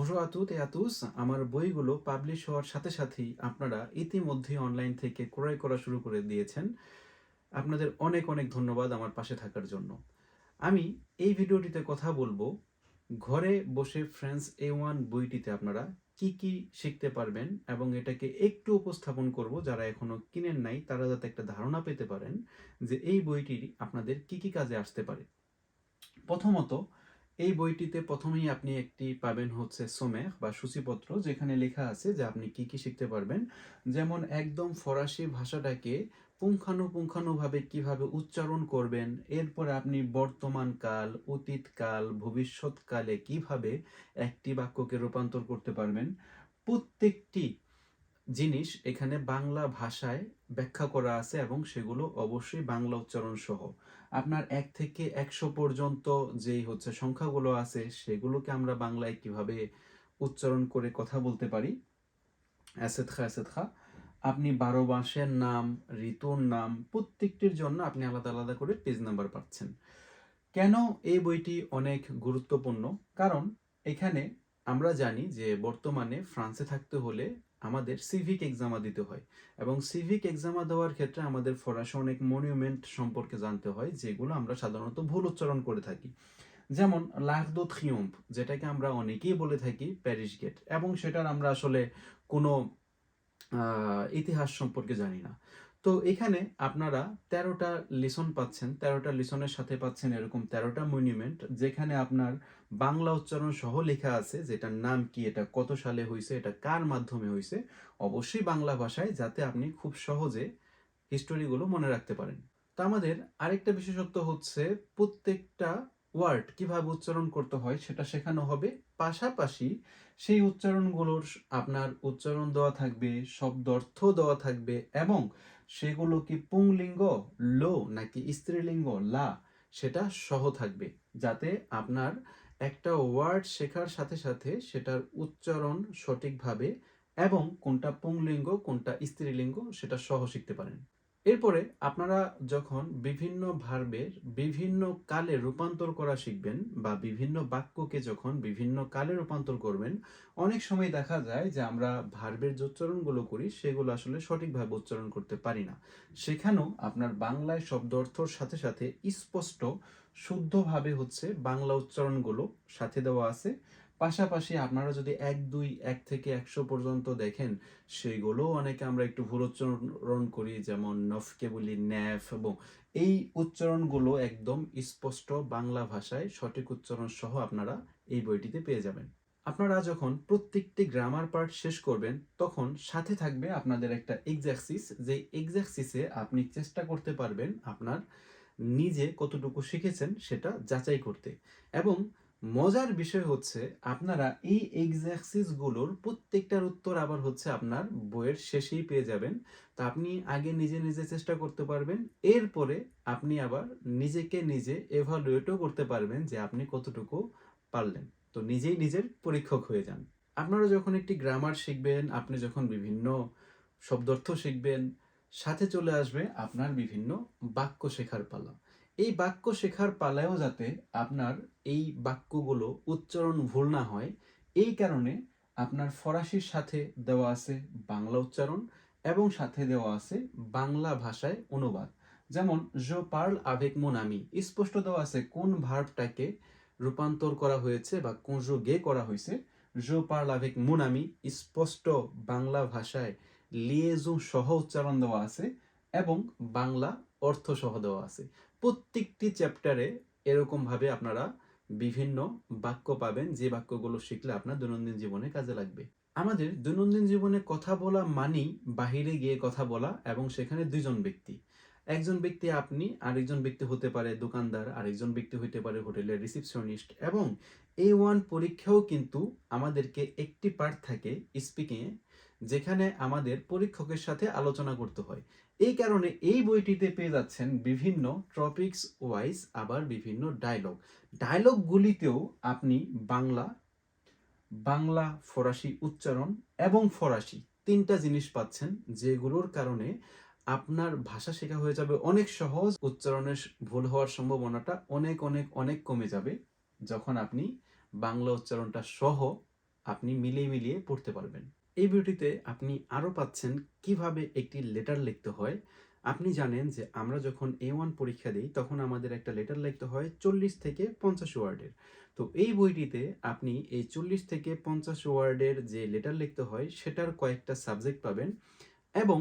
Et à tous. আমার বইগুলো publish হওয়ার সাথে সাথেই আপনারা ইতিমধ্যেই অনলাইন থেকে ক্রয় করা শুরু করে দিয়েছেন। আপনাদের অনেক অনেক ধন্যবাদ আমার পাশে থাকার জন্য। আমি এই ভিডিওটিতে কথা বলব, ঘরে বসে ফ্রেন্স এ ওয়ান বইটিতে আপনারা কি কি শিখতে পারবেন এবং এটাকে একটু উপস্থাপন করব। যারা এখনও কিনেন নাই, তারা যাতে একটা ধারণা পেতে পারেন যে এই বইটি আপনাদের কি কি কাজে আসতে পারে। প্রথমত এই বইটিতে প্রথমেই আপনি একটি পাবেন হচ্ছে সোমেখ বা সূচিপত্র, যেখানে লেখা আছে যে আপনি কি কি শিখতে পারবেন। যেমন একদম ফরাসি ভাষাটাকে পুঙ্খানুপুঙ্খানুভাবে কীভাবে উচ্চারণ করবেন, এরপরে আপনি বর্তমান কাল অতীতকাল ভবিষ্যৎকালে কীভাবে একটি বাক্যকে রূপান্তর করতে পারবেন। প্রত্যেকটি জিনিস এখানে বাংলা ভাষায় ব্যাখ্যা করা আছে এবং সেগুলো অবশ্যই বাংলা উচ্চারণ সহ। আপনার এক থেকে একশো পর্যন্ত যেই হচ্ছে সংখ্যাগুলো আছে, সেগুলোকে আমরা বাংলায় কীভাবে উচ্চারণ করে কথা বলতে পারি? অ্যাসেদ খা অ্যাসেদ খা আপনি বারো মাসের নাম, ঋতুর নাম, প্রত্যেকটির জন্য আপনি আলাদা আলাদা করে পেজ নাম্বার পাচ্ছেন। কেন এই বইটি অনেক গুরুত্বপূর্ণ? কারণ এখানে আমরা জানি যে বর্তমানে ফ্রান্সে থাকতে হলে আমাদের সিভিক এক্সামা দিতে হয়। এবং সিভিক এক্সামা দেওয়ার ক্ষেত্রে আমাদের ফরাসি অনেক মনিউমেন্ট সম্পর্কে জানতে হয়, যেগুলো আমরা সাধারণত ভুল উচ্চারণ করে থাকি। যেমন লাখ দো থ্রিয়ম্ফ যেটাকে আমরা অনেকেই বলে থাকি প্যারিস গেট এবং সেটার আমরা আসলে কোনো ইতিহাস সম্পর্কে জানি না। তো এখানে আপনারা তেরোটা লিসন পাচ্ছেন, তেরোটা লিসনের সাথে পাচ্ছেন এরকম তেরোটা মনিউমেন্ট, যেখানে আপনার বাংলা উচ্চারণ সহ লেখা আছে যেটার নাম কি, এটা কত সালে হয়েছে এটা কার মাধ্যমে হয়েছে অবশ্যই বাংলা ভাষায় যাতে আপনি খুব সহজে হিস্টোরিগুলো মনে রাখতে পারেন। তো আমাদের আরেকটা বিশেষত্ব হচ্ছে প্রত্যেকটা ওয়ার্ড কীভাবে উচ্চারণ করতে হয় সেটা শেখানো হবে। পাশাপাশি সেই উচ্চারণগুলোর আপনার উচ্চারণ দেওয়া থাকবে, শব্দ অর্থ দেওয়া থাকবে এবং সেগুলো কি পুংলিঙ্গ, লো নাকি স্ত্রীলিঙ্গ? লা, সেটা সহ থাকবে, যাতে আপনার একটা ওয়ার্ড শেখার সাথে সাথে সেটার উচ্চারণ সঠিকভাবে এবং কোনটা পুংলিঙ্গ, কোনটা স্ত্রীলিঙ্গ, সেটা সহ শিখতে পারেন। এরপরে আপনারা যখন বিভিন্ন ভার্বের বিভিন্ন কালে রূপান্তর করা শিখবেন বা বিভিন্ন বাক্যকে যখন বিভিন্ন কালে রূপান্তর করবেন, অনেক সময় দেখা যায় যে আমরা ভার্বের যে উচ্চারণগুলো করি, সেগুলো আসলে সঠিকভাবে উচ্চারণ করতে পারি না। সেখানেও আপনার বাংলায় শব্দ অর্থর সাথে সাথে স্পষ্ট, শুদ্ধভাবে হচ্ছে বাংলা উচ্চারণগুলো সাথে দেওয়া আছে। পাশাপাশি আপনারা যদি এক, দুই, এক থেকে একশো পর্যন্ত দেখেন, সেইগুলো অনেকে আমরা একটু ভুল উচ্চারণ করি, যেমন নফকে বলি ন্যাফ, এবং এই উচ্চারণগুলো একদম স্পষ্ট বাংলা ভাষায় সঠিক উচ্চারণ সহ আপনারা এই বইটিতে পেয়ে যাবেন। আপনারা যখন প্রত্যেকটি গ্রামার পার্ট শেষ করবেন, তখন সাথে থাকবে আপনাদের একটা এক্সারসিস যে এক্সারসিসে আপনি চেষ্টা করতে পারবেন আপনার নিজে কতটুকু শিখেছেন সেটা যাচাই করতে। এবং মজার বিষয় হচ্ছে আপনারা এই এক্সারসিসগুলোর প্রত্যেকটার উত্তর আবার হচ্ছে আপনার বইয়ের শেষেই পেয়ে যাবেন। তা আপনি আগে নিজে নিজে চেষ্টা করতে পারবেন, এরপরে আপনি আবার নিজেকে নিজে এভালুয়েটও করতে পারবেন যে আপনি কতটুকু পারলেন। তো নিজেই নিজের পরীক্ষক হয়ে যান। আপনারা যখন একটি গ্রামার শিখবেন, আপনি যখন বিভিন্ন শব্দার্থ শিখবেন, সাথে চলে আসবে আপনার বিভিন্ন বাক্য শেখার পালা। এই বাক্য শেখার পালায়ও যাতে আপনার এই বাক্যগুলো উচ্চারণ ভুল না হয়, এই কারণে আপনার ফরাসির সাথে দেওয়া আছে বাংলা উচ্চারণ এবং সাথে দেওয়া আছে বাংলা ভাষায় অনুবাদ। যেমন জো পার্ল মন আমি স্পষ্ট দেওয়া আছে কোন ভার্বটাকে রূপান্তর করা হয়েছে বা কোন গে করা হয়েছে। জো পার্ল আবেক মন আমি স্পষ্ট বাংলা ভাষায় লিয়েজু সহ উচ্চারণ দেওয়া আছে এবং বাংলা অর্থ সহ দেওয়া আছে। প্রত্যেকটি চ্যাপ্টারে এরকম ভাবে আপনারা বিভিন্ন বাক্য পাবেন, যে বাক্যগুলো শিখলে আপনার দৈনন্দিন জীবনে কাজে লাগবে। আমাদের দৈনন্দিন জীবনে কথা বলা মানেই বাহিরে গিয়ে কথা বলা এবং সেখানে দুইজন ব্যক্তি। একজন ব্যক্তি আপনি, আরেকজন ব্যক্তি হতে পারে দোকানদার, আরেকজন ব্যক্তি হতে পারে হোটেলের রিসিপশনিস্ট এবং এ ওয়ান পরীক্ষাও কিন্তু আমাদেরকে একটি পার্ট থাকে স্পিকিংয়ে যেখানে আমাদের পরীক্ষকের সাথে আলোচনা করতে হয়। এই কারণে এই বইটিতে পেয়ে যাচ্ছেন বিভিন্ন টপিকস ওয়াইজ আবার বিভিন্ন ডায়লগ ডায়লগগুলিতেও আপনি বাংলা বাংলা ফরাসি উচ্চারণ এবং ফরাসি তিনটা জিনিস পাচ্ছেন যেগুলোর কারণে আপনার ভাষা শেখা হয়ে যাবে অনেক সহজ, উচ্চারণের ভুল হওয়ার সম্ভাবনাটা অনেক অনেক অনেক কমে যাবে যখন আপনি বাংলা উচ্চারণটা সহ আপনি মিলিয়ে মিলিয়ে পড়তে পারবেন। এই ভিডিওটিতে আপনি আরও পাচ্ছেন কীভাবে একটি লেটার লিখতে হয়। আপনি জানেন যে আমরা যখন এ ওয়ান পরীক্ষা দিই, তখন আমাদের একটা লেটার লিখতে হয় চল্লিশ থেকে পঞ্চাশ ওয়ার্ডের তো এই বইটিতে আপনি এই চল্লিশ থেকে পঞ্চাশ ওয়ার্ডের যে লেটার লিখতে হয়, সেটার কয়েকটা সাবজেক্ট পাবেন এবং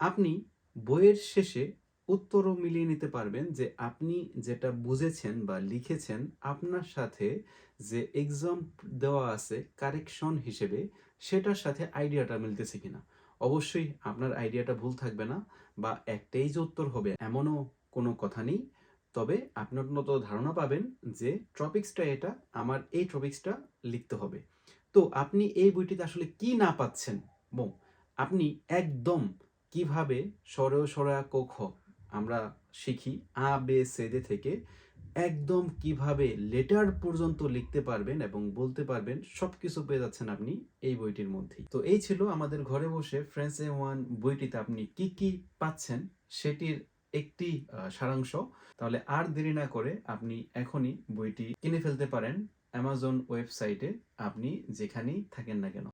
আপনি বইয়ের শেষে উত্তরও মিলিয়ে নিতে পারবেন যে আপনি যেটা বুঝেছেন বা লিখেছেন, আপনার সাথে যে এক্সাম দেওয়া আছে কারেকশন হিসেবে সেটার সাথে আইডিয়াটা মিলতেছে কিনা। অবশ্যই আপনার আইডিয়াটা ভুল থাকবে না বা একটাই যে উত্তর হবে এমনও কোনো কথা নেই। তবে আপনি উন্নত ধারণা পাবেন যে টপিক্সটা এটা, আমার এই টপিক্সটা লিখতে হবে। তো আপনি এই বইটিতে আসলে কি না পাচ্ছেন? বো আপনি একদম কীভাবে সরয় সরয়া ক খ আমরা শিখি আ, বে সেদে থেকে একদম কীভাবে লেটার পর্যন্ত লিখতে পারবেন এবং বলতে পারবেন সব কিছু পেয়ে যাচ্ছেন আপনি এই বইটির মধ্যেই। তো এই ছিল আমাদের ঘরে বসে ফ্রেন্স এ ওয়ান বইটিতে আপনি কি কি পাচ্ছেন সেটির একটি সারাংশ। তাহলে আর দেরি না করে আপনি এখনই বইটি কিনে ফেলতে পারেন অ্যামাজন ওয়েবসাইটে আপনি যেখানেই থাকেন না কেন।